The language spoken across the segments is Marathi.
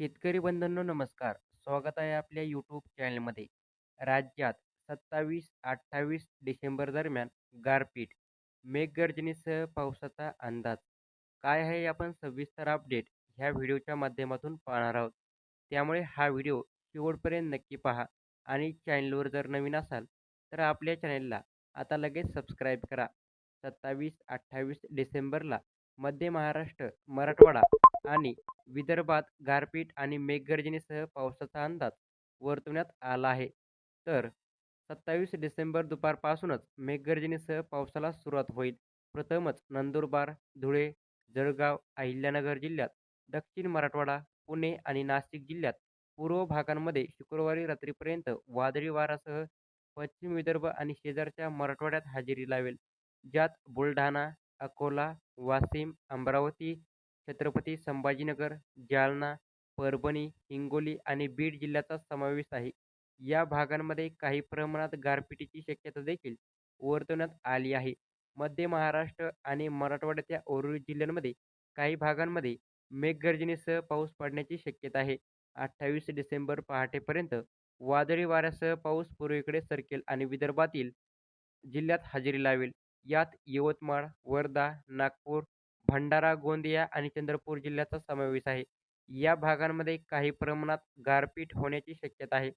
शेतकरी बंधूंनो नमस्कार. स्वागत आहे आपल्या यूट्यूब चॅनलमध्ये. राज्यात सत्तावीस अठ्ठावीस डिसेंबर दरम्यान गारपीट, मेघगर्जनेसह पावसाचा अंदाज. काय आहे आपण सविस्तर अपडेट ह्या व्हिडिओच्या माध्यमातून पाहणार आहोत. त्यामुळे हा व्हिडिओ शेवटपर्यंत नक्की पहा आणि चॅनलवर जर नवीन असाल तर आपल्या चॅनलला आता लगेच सबस्क्राईब करा. सत्तावीस अठ्ठावीस डिसेंबरला मध्य महाराष्ट्र, मराठवाडा आणि विदर्भात गारपीट आणि मेघगर्जनेसह पावसाचा अंदाज वर्तवण्यात आला आहे. तर सत्तावीस डिसेंबर दुपारपासूनच मेघगर्जनेसह पावसाला सुरुवात होईल. प्रथमच नंदुरबार, धुळे, जळगाव, अहिल्यानगर जिल्ह्यात, दक्षिण मराठवाडा, पुणे आणि नाशिक जिल्ह्यात पूर्व भागांमध्ये शुक्रवारी रात्रीपर्यंत वादळी वाऱ्यासह पश्चिम विदर्भ आणि शेजारच्या मराठवाड्यात हजेरी लावेल. ज्यात बुलढाणा, अकोला, वाशिम, अमरावती, छत्रपती संभाजीनगर, जालना, परभणी, हिंगोली आणि बीड जिल्ह्याचा समावेश आहे. या भागांमध्ये काही प्रमाणात गारपिटीची शक्यता देखील वर्तवण्यात आली आहे. मध्य महाराष्ट्र आणि मराठवाड्याच्या उर्वरित जिल्ह्यांमध्ये काही भागांमध्ये मेघगर्जनेसह पाऊस पडण्याची शक्यता आहे. अठ्ठावीस डिसेंबर पहाटेपर्यंत वादळी वाऱ्यासह पाऊस पूर्वेकडे सरकेल आणि विदर्भातील जिल्ह्यात हजेरी लावेल. यात यवतमाळ, वर्धा, नागपूर, भंडारा, गोंदिया आणि चंद्रपूर जिल्ह्याचा समावेश आहे. या भागांमध्ये काही प्रमाणात गारपीट होण्याची शक्यता आहे.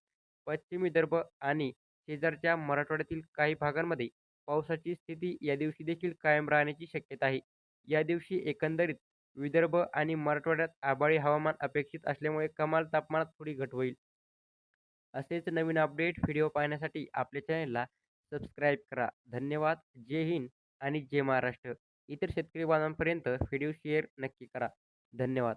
पश्चिम विदर्भ आणि शेजारच्या मराठवाड्यातील काही भागांमध्ये पावसाची स्थिती या दिवशी देखील कायम राहण्याची शक्यता आहे. या दिवशी एकंदरीत विदर्भ आणि मराठवाड्यात आभाळी हवामान अपेक्षित असल्यामुळे कमाल तापमानात थोडी घट होईल. असेच नवीन अपडेट व्हिडिओ पाहण्यासाठी आपल्या चॅनलला सबस्क्राईब करा. धन्यवाद. जय हिंद आणि जय महाराष्ट्र. इतर शेतकरी बांधवांपर्यंत व्हिडिओ शेअर नक्की करा. धन्यवाद.